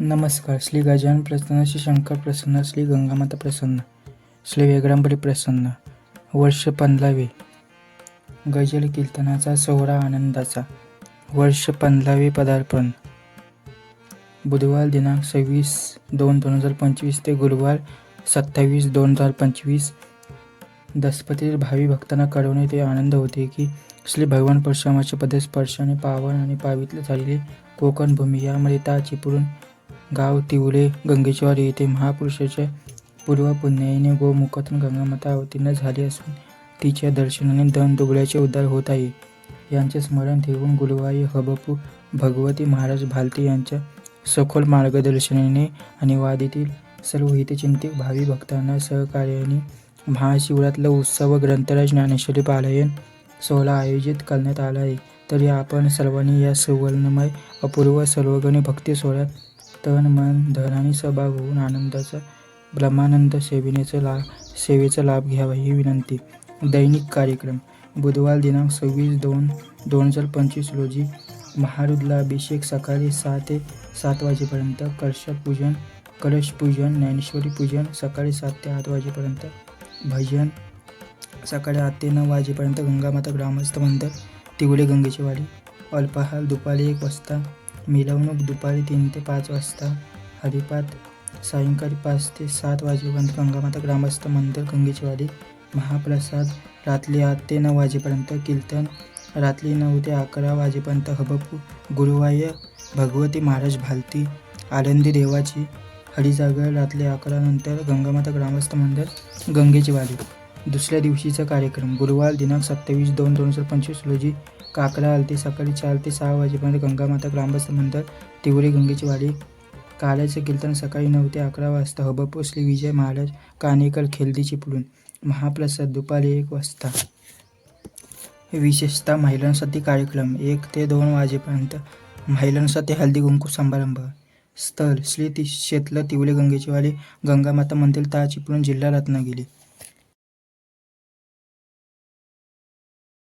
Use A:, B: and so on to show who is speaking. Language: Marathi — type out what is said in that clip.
A: नमस्कार श्री गजानन प्रसन्न श्री शंकर प्रसन्न श्री गंगामाता प्रसन्न श्री वेगडंबरी प्रसन्न. वर्ष पंधरावे. गजल कीर्तनाचा सोहळा आनंदाचा. वर्ष पंधरावे पदार्पण. बुधवार दिनांक सव्वीस दोन दोन हजार पंचवीस ते गुरुवार सत्तावीस दोन हजार पंचवीस. दसपतीतील भावी भक्तांना कळवणे ते आनंद होते की श्री भगवान परशुरामाच्या पदस्पर्शाने पावन आणि पावित्र्य झालेली कोकण भूमी यामध्ये ता चिपळूण गाव तिवले गंगेश्वर येथे महापुरुषाच्या पूर्वपुण्याईने गोमुखातून गंगामाता अवतीर्ण झाली असून तिच्या दर्शनाने दन दुबळ्याचे उद्धार होत आहे. यांचे स्मरण ठेवून गुरुवारी हबपू भगवती महाराज भालते यांच्या सखोल मार्गदर्शनाने आणि वादीतील सर्व हितचिंतिक भावी भक्तांना सहकार्याने महाशिवरातला उत्सव ग्रंथराज ज्ञानेश्वरी पारायण सोहळा आयोजित करण्यात आला आहे. तरी आपण सर्वांनी या सुवर्णमय अपूर्व सर्वगणी भक्ती सोहळ्यात तन मन धन आणि सहभाग होऊन आनंदाचा ब्रह्मानंद सेवेनेचा ला सेवेचा लाभ घ्यावा ही विनंती. दैनिक कार्यक्रम. बुधवार दिनांक सव्वीस दोन दोन हजार पंचवीस रोजी महारुद्ला अभिषेक सकाळी सहा ते सात वाजेपर्यंत कलश पूजन कलश पूजन ज्ञानेश्वरी पूजन सकाळी सात ते आठ वाजेपर्यंत भजन सकाळी आठ ते नऊ वाजेपर्यंत गंगामाता ग्रामस्थ मंदिर तिवडे गंगेची वाडी अल्पाहार दुपारी एक वाजता मिरवणूक दुपारी तीन ते पाच वाजता. हरिपाठ सायंकाळी पाच ते सात वाजेपर्यंत गंगामाता ग्रामस्थ मंदिर गंगेचीवाडी महाप्रसाद रात्री आठ ते नऊ वाजेपर्यंत कीर्तन रात्री नऊ ते अकरा वाजेपर्यंत हबपू गुरुवाय भगवती महाराज भालती आनंदी देवाची हरिजागर रात्री अकरा नंतर गंगामाता ग्रामस्थ मंदिर गंगेचीवाडी. दुसऱ्या दिवशीचा कार्यक्रम. गुरुवार दिनांक सत्तावीस दोन दोन हजार पंचवीस रोजी काकडा आलती सकाळी चार ते सहा वाजेपर्यंत गंगामाता ग्रामस्थ मंदिर तिवरे गंगेची वाडी काल्याचे कीर्तन सकाळी नऊ ते अकरा वाजता हबपू श्री विजय महाराज कानेकर खेलदी चिपळूण महाप्रसाद दुपारी एक वाजता. विशेषतः महिलांसाठी कार्यक्रम एक ते दोन वाजेपर्यंत महिलांसाठी हळदी कुंकू समारंभ. स्थळ श्री ती शेतलं तिवले गंगेचीवाडी गंगामाता मंदिर ता चिपळूण जिल्हा रत्नागिरी.